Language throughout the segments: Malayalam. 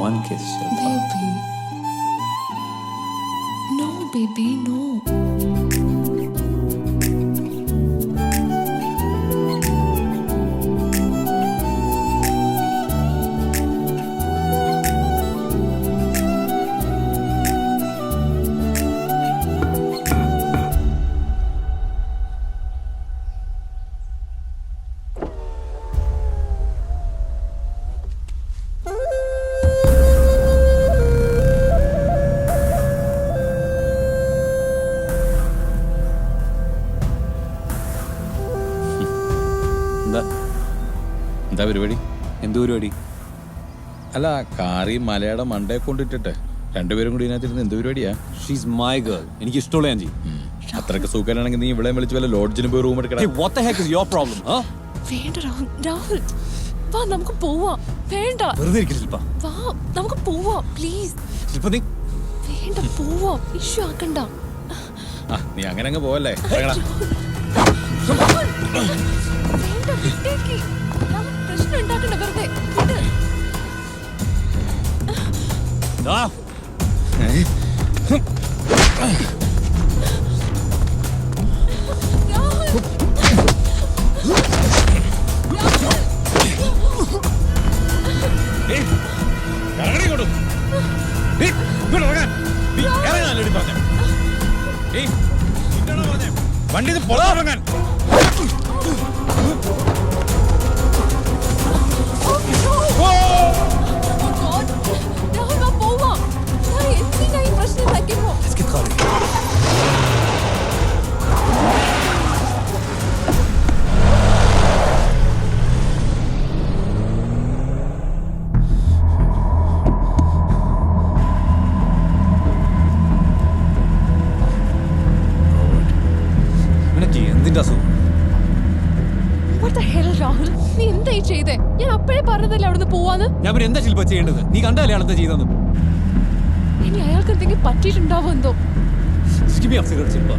one kiss, Shilpa. Baby. No, baby, no. എന്താ പരിപാടി? എന്ത് പരിപാടി? അല്ല കാറി മലയുടെ മണ്ടയെ കൊണ്ടിട്ടിട്ട് രണ്ടുപേരും കൂടി ഇതിനകത്തിരുന്ന് എന്ത് പരിപാടിയാ? ഷീസ് മൈ ഗേൾ എനിക്ക് ഇഷ്ടമുള്ള ഞാൻ ചെയ്യും അത്രയ്ക്ക് സുഖമാണെങ്കിൽ നീ ഇവിടെ വിളിച്ച് വല്ല ലോഡ്ജിന് പോയി റൂം എടുക്കണം Hey, what the heck is your problem? വേണ്ട രാഹുൽ. രാഹുൽ വാ നമുക്ക് പോവാം. വേണ്ട. വെറുതെ ഇരിക്കില്ല ശില്പ വാ നമുക്ക് പോവാം പ്ലീസ് ശില്പ നീ വേണ്ട പോവാം. ഇഷ്യൂ ആക്കണ്ട. ആ നീ അങ്ങനെ അങ്ങ് പോവല്ലേ? ഇറങ്ങടാ. വേണ്ട വിട്ടേക്ക്. പ്രശ്നം വെറുതെ. വിട്. ആ, രാഹുൽ God. രാഹുൽ വാ പോവാം ഞാൻ എന്തിനാ ഈ പ്രശ്നം ഉണ്ടാക്കിയപ്പോ let's get രാഹുൽ നീ എന്തായി ചെയ്തേ? ഞാൻ അപ്പോഴേ പറഞ്ഞതല്ലേ അവിടുന്ന് പോവാന്ന്? ഞാൻ പിന്നെ എന്താ ശില്പ ചെയ്യേണ്ടത്? നീ കണ്ടല്ലേ എന്താ ചെയ്തെന്ന് ഇനി അയാൾക്ക് എന്തെങ്കിലും പറ്റിയിട്ടുണ്ടാവോ എന്തോ? ശില്പ.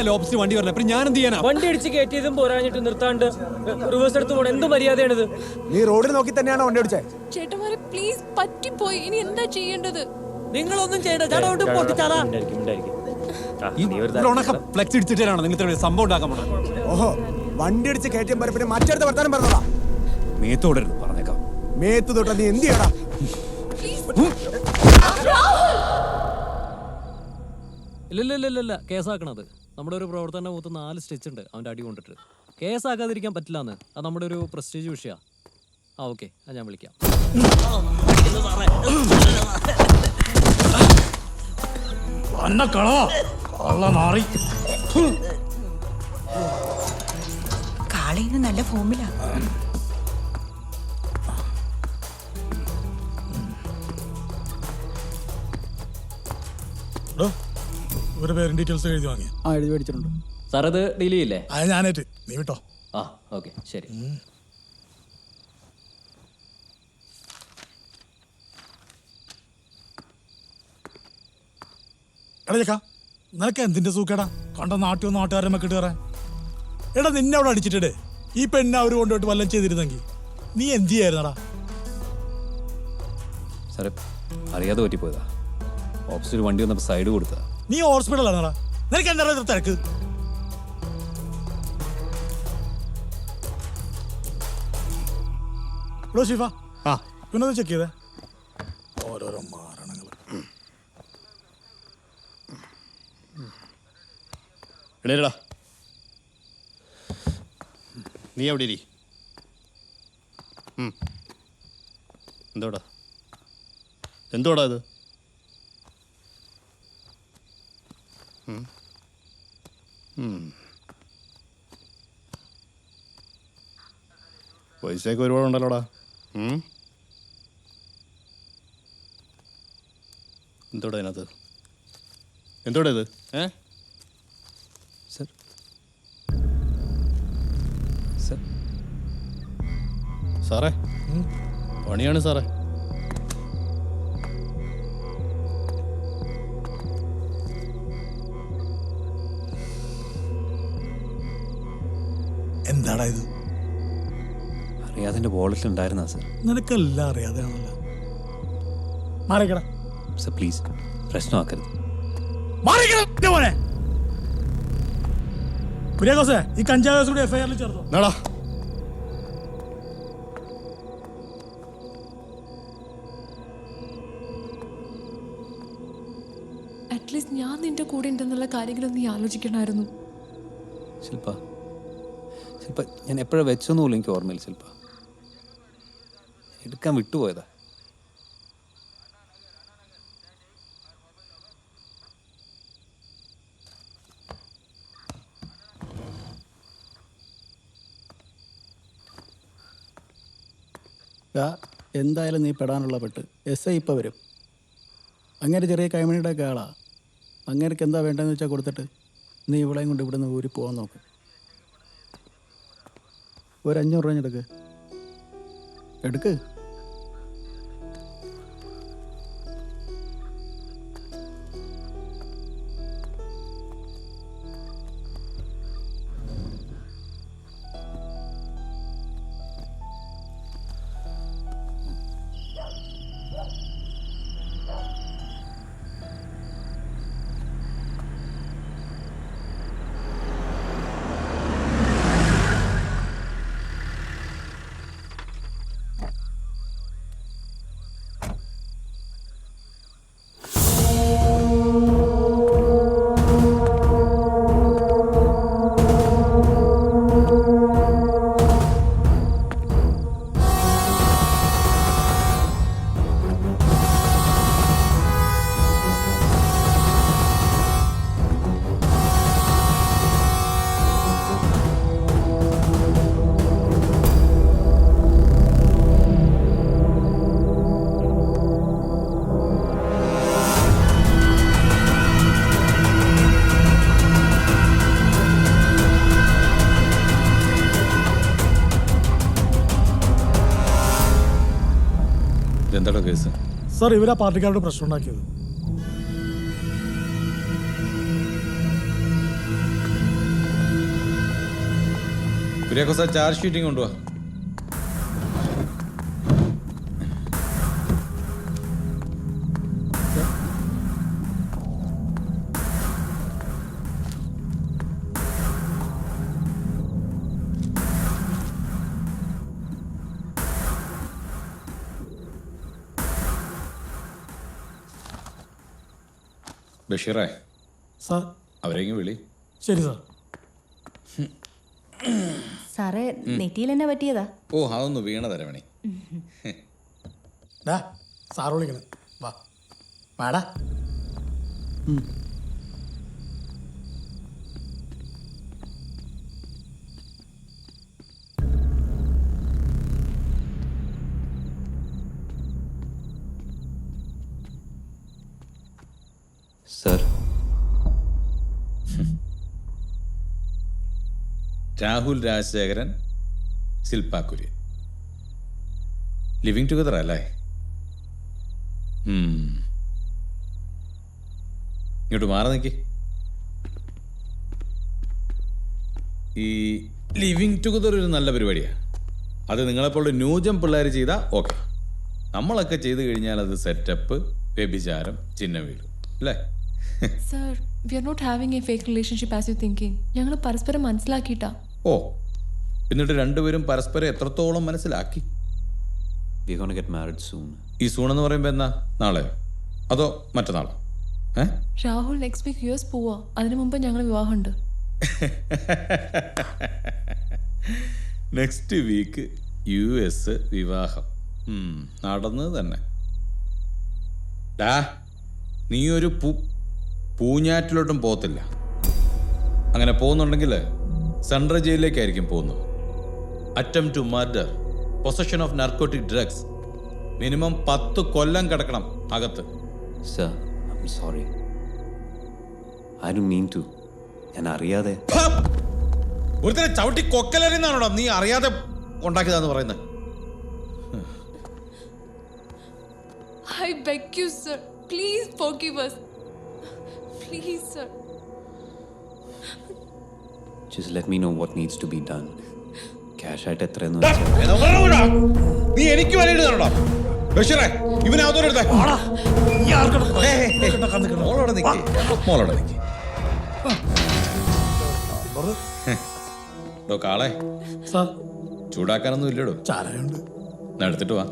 നിങ്ങൾ ഓപ്പോസിറ്റ് വണ്ടി വരണം? അപ്പൊ ഞാൻ എന്ത് ചെയ്യാനാ? വണ്ടി അടിച്ച് കയറ്റിയതും പോരാഞ്ഞിട്ട് നിർത്താണ്ട് റിവേഴ്സ് എടുത്ത് പോണ എന്ത് മര്യാദയാണിത്? നീ റോഡിൽ നോക്കി തന്നെയാണോ വണ്ടി ഓടിച്ചേ? ചേട്ടന്മാരെ പ്ലീസ് പറ്റിപ്പോയി. ഇനി എന്താ ചെയ്യേണ്ടത്? നിങ്ങളൊന്നും ചെയ്യണ്ട. ചേട്ടാ പൊട്ടിച്ചാലാ ഈ ഉണക്ക ഫ്ലെക്സ് ഇടിച്ചിട്ടാണോ നിങ്ങൾ ഇത്ര സംഭവം ഉണ്ടാക്കാൻ പോണത് ഓഹോ വണ്ടി അടിച്ച് കയറ്റിയ പോലെ പിന്നെ മറ്റടുത്ത വർത്താനം പറഞ്ഞതാ മേത്തോടരുത് പറഞ്ഞേക്കാം. മേത്ത് തൊട്ട നീ എന്ത് ചെയ്യടാ? ഇല്ല ഇല്ല ഇല്ല ഇല്ല. കേസാക്കണത്. നമ്മുടെ ഒരു പ്രവർത്തന മൂത്ത് നാല് സ്റ്റിച്ച് ഉണ്ട് അവന്റെ അടി കൊണ്ടിട്ട്. കേസാക്കാതിരിക്കാൻ പറ്റില്ലാന്ന്. അത് നമ്മുടെ ഒരു പ്രസ്റ്റീജ് വിഷയമാണ് ആ ഓക്കെ അത് ഞാൻ വിളിക്കാം. കാളയിന്ന് നല്ല ഫോമിലാ ഇവരുടെ പേരും ഡീറ്റെയിൽസ് എഴുതി വാങ്ങി. ആ എഴുതി മേടിച്ചിട്ടുണ്ട്. സാർ അത് ഡീൽ ചെയ്യില്ലേ? അത് ഞാനേറ്റ്. നീ വിട്ടോ. ആ ഓക്കെ ശരി. എടാ ചേക്കാ നിനക്ക് എന്തിന്റെ സൂക്കേടാ? കണ്ട നാട്ടിയോ നാട്ടുകാരെ മക്കിട്ട് കയറാൻ എടാ നിന്നെ അവിടെ അടിച്ചിട്ടേ ഈ പെണ്ണെ അവർ കൊണ്ടുപോയിട്ട് വല്ലതും ചെയ്തിരുന്നെങ്കിൽ നീ എന്ത് ചെയ്യായിരുന്നടാ? സാറേ അറിയാതെ പറ്റിപ്പോയതാ. ഓപ്പോസിറ്റ് വണ്ടി വന്നപ്പോൾ സൈഡ് കൊടുത്തതാ. നീ ഹോസ്പിറ്റലാണോടാ നിനക്ക് എന്താ ഇത്ര തിരക്ക്? ഹലോ ഷിഫ ആ. പിന്നെ ഒന്ന് ചെക്ക് ചെയ്തേ. ഓരോരോ മാരണങ്ങൾ എണീരടാ നീ എവിടെ ഇരി. എന്തോടാ? എന്തോടാ ഇത്? പൈസയൊക്കെ ഒരുപാടുണ്ടല്ലോടാ? എന്തോടാ അതിനകത്ത് എന്തോടാ ഇത്? ഏ? സർ. സാറേ? പണിയാണ് സാറേ. എന്താടാ ഇത്? അറിയാതെ എന്റെ വാളറ്റിൽ ഉണ്ടായിരുന്നാ സർ നിനക്കെല്ലാം അറിയാതെയാണല്ലോ. മാറിക്കടാ. സർ പ്ലീസ് പ്രശ്നമാക്കരുത് മാറിക്കടാ മോനെ. കുര്യാക്കോസേ ഈ കഞ്ചാവ് കേസ് കൂടി എഫ്ഐആറിൽ ചേർത്തോ. നാടാ അറ്റ്ലീസ്റ്റ് ഞാൻ നിന്റെ കൂടെ ഉണ്ടെന്നുള്ള കാര്യങ്ങളൊന്നും നീ ആലോചിക്കണമായിരുന്നു. ശില്പ ശില്പ ഞാൻ എപ്പോഴാണ് വെച്ചൊന്നും പോലും എനിക്ക് ഓർമ്മയില്ല ശില്പ. എടുക്കാൻ വിട്ടുപോയതാ. എന്തായാലും നീ പെടാനുള്ള പെട്ട്. എസ് ഐ ഇപ്പം വരും. അങ്ങനെ ചെറിയ കൈമണിയുടെ ഒക്കെ ആളാ എന്താ വേണ്ടതെന്ന് വെച്ചാൽ കൊടുത്തിട്ട് നീ ഇവളെയും കൊണ്ട് ഇവിടുന്ന് ഊരി പോകാൻ നോക്ക്. ഒരു അഞ്ഞൂറ് രൂപ എടുക്ക്. എടുക്ക്. സാർ ഇവരാ പാർട്ടിക്കാരുടെ പ്രശ്നം ഉണ്ടാക്കിയത്. കുര്യാക്കോസ ചാർജ് ഷീറ്റിംഗ് കൊണ്ടുപോവാ ബഷീറേ. സാർ. അവരെങ്കിലും വിളി. ശരി സാർ. സാറേ നെറ്റിയിൽ എന്നെ പറ്റിയതാ? ഓ അതൊന്ന് വീണ തരവണി സാർ വിളിക്കണേ. വാ. വാടാ. Sir. Rahul Rajasekharan Shilpa Kurian. Living together അല്ലേ. ഇങ്ങോട്ട് മാറി നിൽക്കി ഈ ലിവിങ് ടുഗദർ ഒരു നല്ല പരിപാടിയാണ് അത് നിങ്ങളെപ്പോലുള്ള ന്യൂജം പിള്ളേർ ചെയ്താൽ ഓക്കെ നമ്മളൊക്കെ ചെയ്തു കഴിഞ്ഞാൽ അത് സെറ്റപ്പ് വ്യഭിചാരം ചിഹ്ന വീട് അല്ലേ? Sir we are not having a fake relationship as you thinking ഞങ്ങൾ പരസ്പരം മനസ്സിലാക്കിയിട്ടാ. ഓ എന്നിട്ട് രണ്ടുപേരും പരസ്പരം എത്രത്തോളം മനസ്സിലാക്കി? We gonna get married soon ഈ സൂൺ എന്ന് പറയുമ്പോൾ എന്നാ? നാളെ അതോ മറ്റന്നാളോ? ഏ? Rahul next week U S പോവാ. അതിനു മുമ്പ് ഞങ്ങൾ വിവാഹമുണ്ട്. നെക്സ്റ്റ് വീക്ക് യു എസ് വിവാഹം. നടന്നത് തന്നെ. ഡാ നീ ഒരു പു പൂഞ്ഞാറ്റിലോട്ടും പോകത്തില്ല. അങ്ങനെ പോകുന്നുണ്ടെങ്കിൽ സെൻട്രൽ ജയിലിലേക്കായിരിക്കും പോകുന്നത്. Attempt to murder possession of narcotic drugs minimum പത്ത് കൊല്ലം കിടക്കണം അകത്ത്. Sir I am sorry I do mean to ഞാൻ അറിയാതെ ഒരുത്തരെ ചവിട്ടി കൊക്കലറിന്നാണോടാ നീ അറിയാതെ ഉണ്ടാക്കിയതാന്ന് പറയുന്നത് I beg you sir please forgive us. Please, sir. Just let me know what needs to be done cash ആയിട്ട് എത്രയെന്ന് നീ എനിക്ക് വരയിടുന്നാണോടാ ബഷീറേ ഇവനെ അതോടെ മോളോടെ നിക്ക്. മോളോടെ നിക്ക്. ഡോ കാളെ. ചൂടാക്കാനൊന്നും ഇല്ലടോ. ചാരയുണ്ട്. എടുത്തിട്ട് വാ.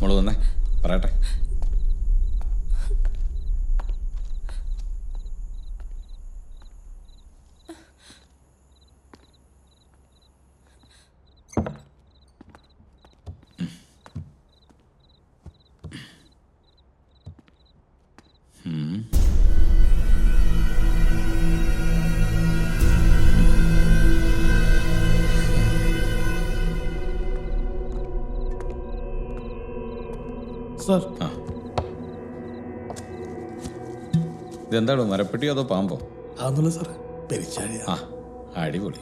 മോൾ വന്നേ പറയട്ടെ. ഇതെന്താണോ മരപ്പെട്ടിയോ അതോ പാമ്പോ? അതൊന്നുമില്ല സാറേ. പെരിച്ചാഴിയാ. ആ അടിപൊളി.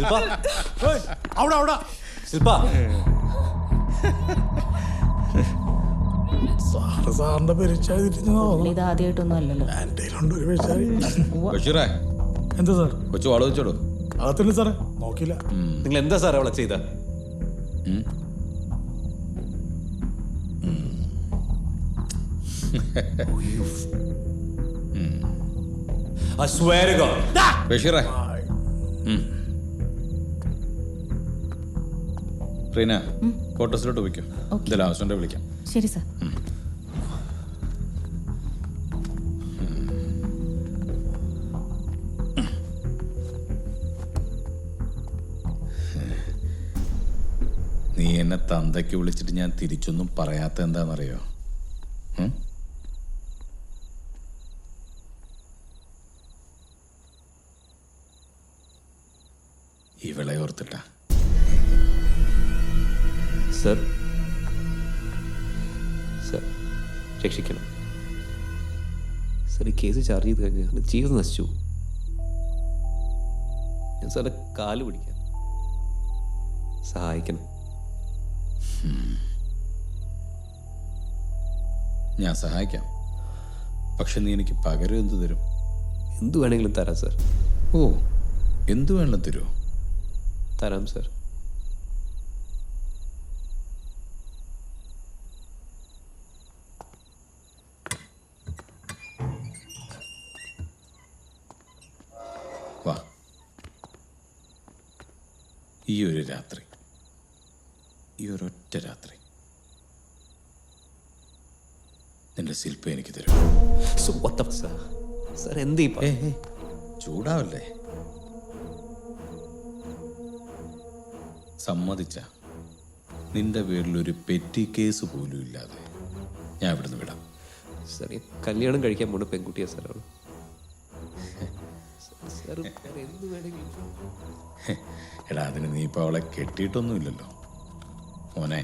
ശില്പ. അവിടെ അവിടെ. ശില്പ. സാറ് സാറിന്റെ പെരിച്ചാഴി തിരിഞ്ഞോ ഇത് ആദ്യമായിട്ടൊന്നും അല്ലല്ലോ. എന്റെ കയ്യിലുണ്ട് ഒരു ബഷീറേ എന്താ സാർ? കൊച്ചു വാൾ സാറേ. നോക്കിയില്ല. നിങ്ങൾ എന്താ സാർ അവളെ ചെയ്ത? I swear റീന ക്വാർട്ടേഴ്സിലോട്ട് വയ്ക്കും. ഇതിൽ ആവശ്യമുണ്ടെ വിളിക്കാം. ശരി സാർ. നീ എന്നെ തന്തയ്ക്ക് വിളിച്ചിട്ട് ഞാൻ തിരിച്ചൊന്നും പറയാത്ത എന്താണെന്നറിയോ? സർ. സർ രക്ഷിക്കണം. സർ ഈ കേസ് ചാർജ് ചെയ്ത് കഴിഞ്ഞാൽ ജീവിതം നശിച്ചു ഞാൻ സാറെ കാൽ പിടിക്കാം. സഹായിക്കണം. ഞാൻ സഹായിക്കാം. പക്ഷെ നീ എനിക്ക് പകരം എന്ത് തരും? എന്തു വേണമെങ്കിലും തരാം സർ. ഓ എന്തു വേണമെങ്കിലും തരുമോ തരാം സർ. ഈ ഒരു രാത്രി. ഈ ഒരൊറ്റ രാത്രി. നിന്റെ ശില്പ എനിക്ക് തരും. സർ എന്ത് ചൂടാവല്ലേ? സമ്മതിച്ച. നിന്റെ പേരിൽ ഒരു പെറ്റി കേസ് പോലും ഇല്ലാതെ ഞാൻ ഇവിടുന്ന് വിടാം. സാർ കല്യാണം കഴിക്കാൻ പോണ പെൺകുട്ടിയാ സാർ എടാ അതിന് നീ ഇപ്പോൾ അവളെ കെട്ടിയിട്ടൊന്നുമില്ലല്ലോ. മോനെ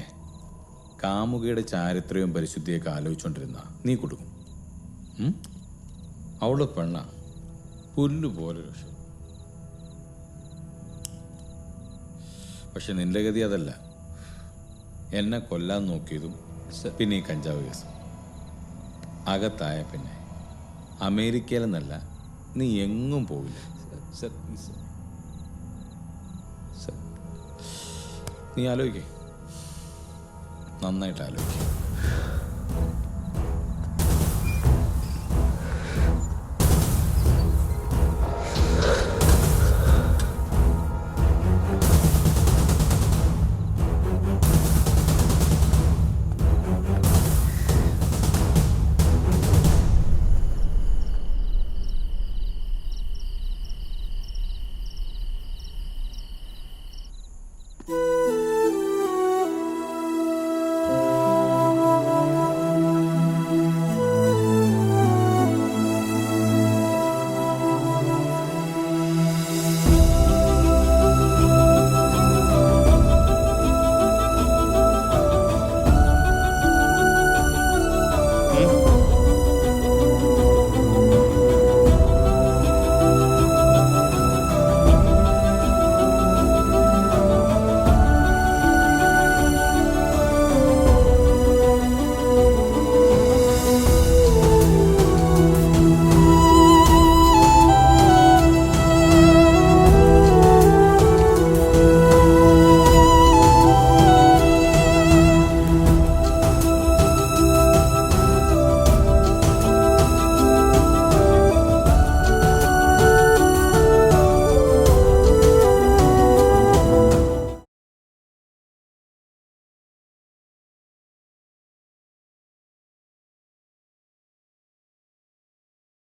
കാമുകയുടെ ചാരിത്രവും പരിശുദ്ധിയൊക്കെ ആലോചിച്ചുകൊണ്ടിരുന്ന നീ കൊടുക്കും? അവൾ പെണ്ണ. പുല്ലുപോലെ രക്ഷ. പക്ഷെ നിന്റെ ഗതി അതല്ല. എന്നെ കൊല്ലാൻ നോക്കിയതും പിന്നെ ഈ കഞ്ചാവ് കേസ്. അകത്തായ പിന്നെ. അമേരിക്കയിലെന്നല്ല നീ എങ്ങും പോവില്ല. നീ ആലോചിക്കേ. നന്നായിട്ട് ആലോചിക്കേ.